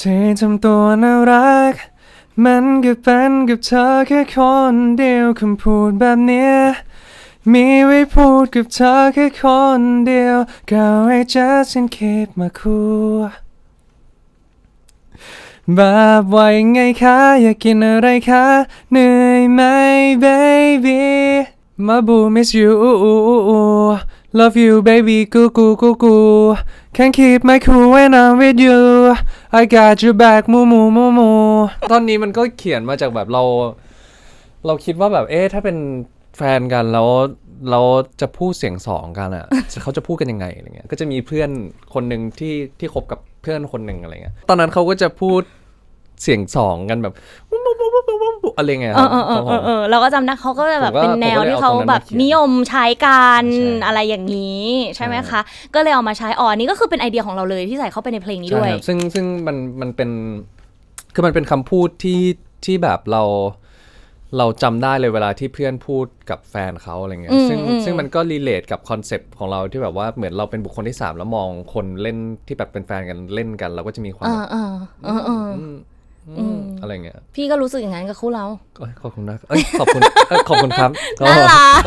ที่ทำตัวน่ารัก มันก็เป็นกับเธอแค่คนเดียวคำพูดแบบเนี้ยมีไว้พูดกับเธอแค่คนเดียวก็ให้ just in keep มาคู่แบบว่ายังไงคะ อยากกินอะไรคะ เหนื่อยไหม baby มาบู miss you love you baby กูกูกูกู can't keep my cool when I'm with you I got your back มูมูมูมูตอนนี้มันก็เขียนมาจากแบบเรา เราคิดว่าแบบเอ๊ะถ้าเป็นแฟนกันแล้วเราจะพูดเสียงสองกันอะ เขาจะพูดกันยังไงอะไรเงี้ยก็จะมีเพื่อนคนหนึ่งที่ที่คบกับเพื่อนคนหนึ่งอะไรเงี้ยตอนนั้นเขาก็จะพูดเสียงสองกันแบบ อะไรเงี้ยเออเออเออเออเออเราก็จำได้เขาก็แบบผมก็เป็นแนวผมก็เลยที่เขาเอาตรงนั้นแบบมาเขียนนิยมใช้กันใช่อะไรอย่างนี้ ใช่ไหมใช่คะ ก็เลยเอามาใช้อ๋อนี่ก็คือเป็นไอเดียของเราเลยที่ใส่เข้าไปในเพลงนี้ใช่ด้วย ครับซึ่งซึ่งมันมันเป็นคือมันเป็นคำพูดที่ที่แบบเราเราจำได้เลยเวลาที่เพื่อนพูดกับแฟนเขาอะไรเงี้อืยมซึ่งอืม ซึ่งมันก็รีเลทกับคอนเซปต์ของเราที่แบบว่าเหมือนเราเป็นบุคคลที่สามแล้วมองคนเล่นที่แบบเป็นแฟนกันเล่นกัน เราก็จะมีความเอแบอบเออเออเออ อืม อืมอะไรเงี้ยพี่ก็รู้สึกอย่างนั้นกับคู่เราเอ้ยขอบคุณนะเอ้ยขอบคุณเอ้ยขอบคุณครับน่ารัก